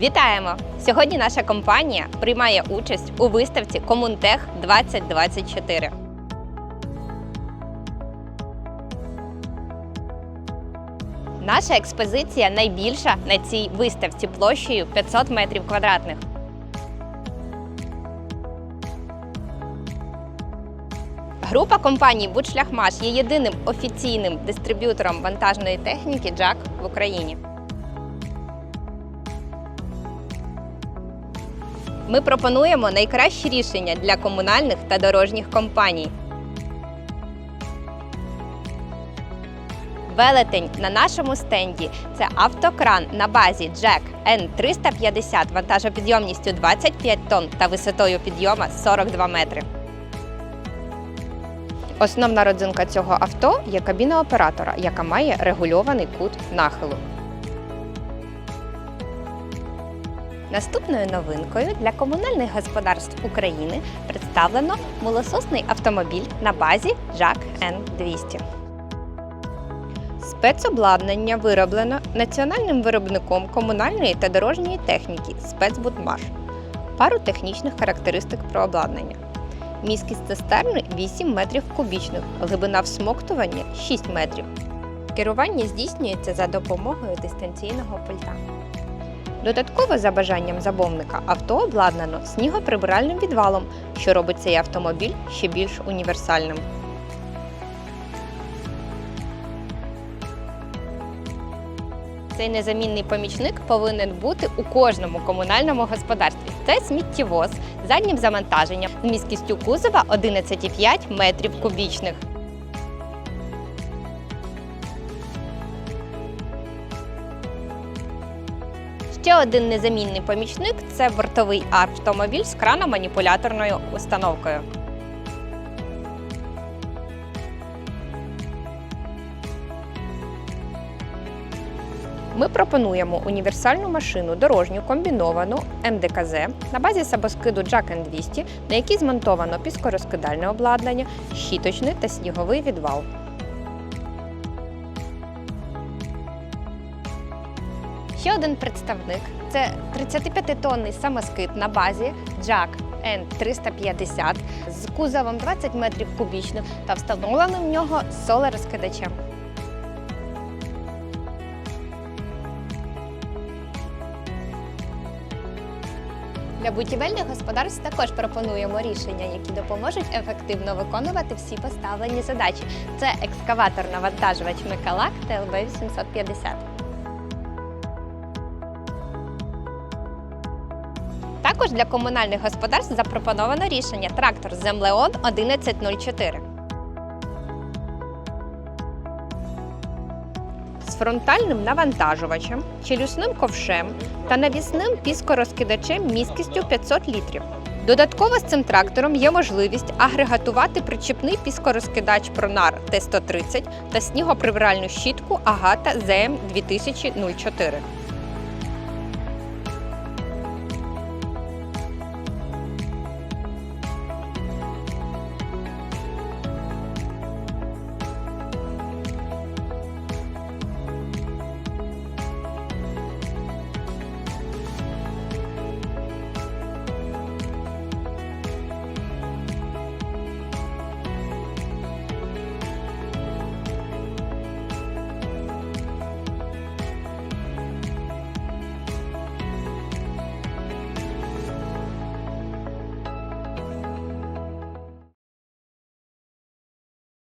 Вітаємо! Сьогодні наша компанія приймає участь у виставці Комунтех 2024. Наша експозиція найбільша на цій виставці площею 500 метрів квадратних. Група компаній Будшляхмаш є єдиним офіційним дистриб'ютором вантажної техніки JAC в Україні. Ми пропонуємо найкращі рішення для комунальних та дорожніх компаній. Велетень на нашому стенді це автокран на базі Jack N350 вантажопідйомністю 25 тонн та висотою підйома 42 метри. Основна родзинка цього авто є кабіна оператора, яка має регульований кут нахилу. Наступною новинкою для комунальних господарств України представлено молососний автомобіль на базі JAC N200. Спецобладнання вироблено національним виробником комунальної та дорожньої техніки «Спецбудмаш». Пару технічних характеристик про обладнання. Міськість цистерни 8 метрів кубічних, глибина всмоктування 6 метрів. Керування здійснюється за допомогою дистанційного пульта. Додатково за бажанням замовника авто обладнано снігоприбиральним відвалом, що робить цей автомобіль ще більш універсальним. Цей незамінний помічник повинен бути у кожному комунальному господарстві. Це сміттєвоз з заднім завантаженням з міськістю кузова 11,5 метрів кубічних. Ще один незамінний помічник це бортовий автомобіль з крано-маніпуляторною установкою. Ми пропонуємо універсальну машину дорожню комбіновану МДКЗ на базі сабоскиду Jack 200, на якій змонтовано піскорозкидальне обладнання, щіточний та сніговий відвал. Ще один представник це 35-тонний самоскид на базі Jack N350 з кузовом 20 метрів кубічних та встановленим в нього солерозкидачем. Для будівельних господарств також пропонуємо рішення, які допоможуть ефективно виконувати всі поставлені задачі. Це екскаватор-навантажувач Мекалак ТЛБ 850. Також для комунальних господарств запропоновано рішення трактор Землеон 1104. З фронтальним навантажувачем, челюсним ковшем та навісним піскорозкидачем міськістю 500 літрів. Додатково з цим трактором є можливість агрегатувати причіпний піскорозкидач Пронар Т-130 та снігоприбиральну щітку Агата ЗМ 2004.